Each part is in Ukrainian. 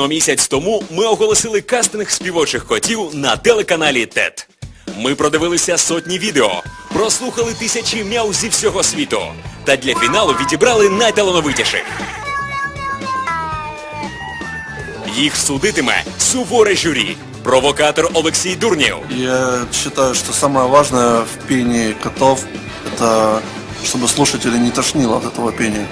Но місяць тому ми оголосили кастинг співочих котів на телеканалі ТЕТ. Ми продивилися сотні відео, прослухали тисячі мяу зі всього світу. Та для фіналу відібрали найталановитіших. Їх судитиме суворе журі. Провокатор Олексій Дурнєв, Я считаю, что самое важное в пении котов это чтобы слушателей не тошнило от этого пения.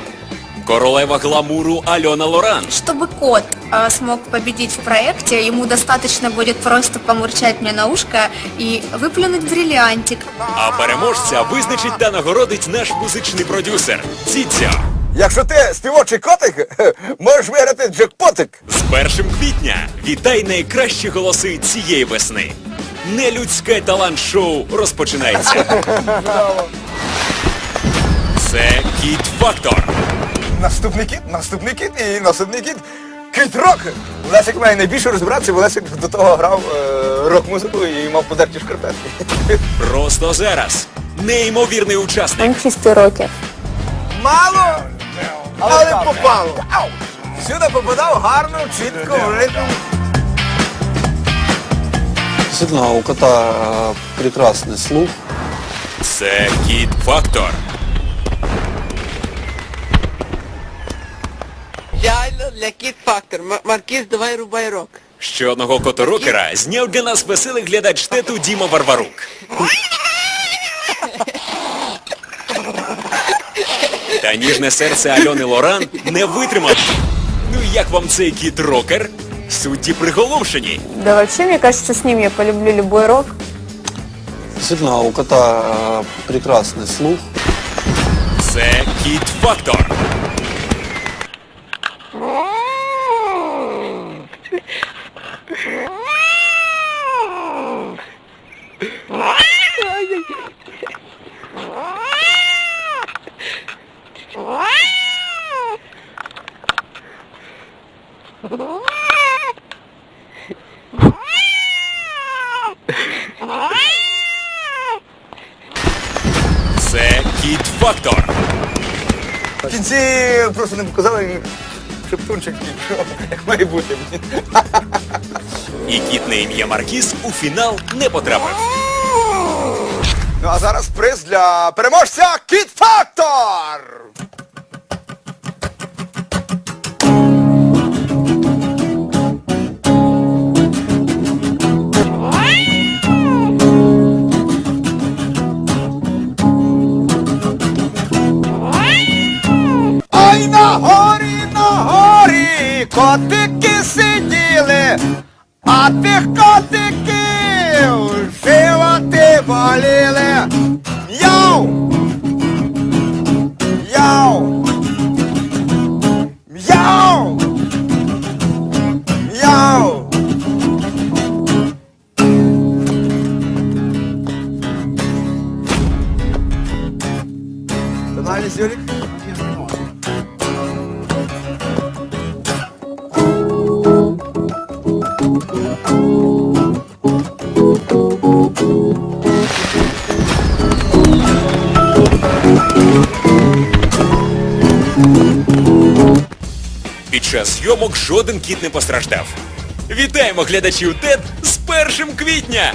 королева гламуру Альона Лоран, Чтобы кот э, смог победить в проекте, ему достаточно будет просто помурчать мне на ушко и выплюнуть бриллиантик. а переможця визначить та нагородить наш музичний продюсер Ціця. Якщо ти співочий котик, можеш виграти джекпотик. З 1 квітня вітай найкращі голоси цієї весни. Нелюдське талант-шоу розпочинається. Це Кіт Фактор. Наступний кіт, наступний кіт і наступний кіт. Кіт рок! Лесик має найбільше розбиратися, бо Лесик до того грав е, рок-музику і мав подерті шкарпетки. Просто зараз. Неймовірний учасник. чистий рокер. Мало, але попало. Сюди попадав гарно, чітко, в ритм. Действительно, у кота э, прекрасный слух. Це Кіт Фактор. Для Кіт Фактор. Маркіз, давай рубай рок. Ще одного которокера зняв для нас веселий глядач тету Діма Варварук. Та ніжне серце Альони Лоран не витримав. Ну і як вам цей кіт-рокер? Судді приголомшені. Да вообще, мне кажется, с ним я полюблю любой рок. Действительно, у кота э, прекрасный слух. Це Кіт Фактор. Це Кіт Фактор. В кінці просто не показали шептунчик, як має бути. І кіт на ім'я Маркіз у фінал не потрапив. Ну а зараз приз для переможця Кіт Фактор! Ой, на горі, на горі, котики сиділи, а тих Deus, eu até valele. Miau! Miau! Miau! Miau! Analisei ele. Час зйомок жоден кіт не постраждав. Вітаємо глядачів ТЕД з 1 квітня!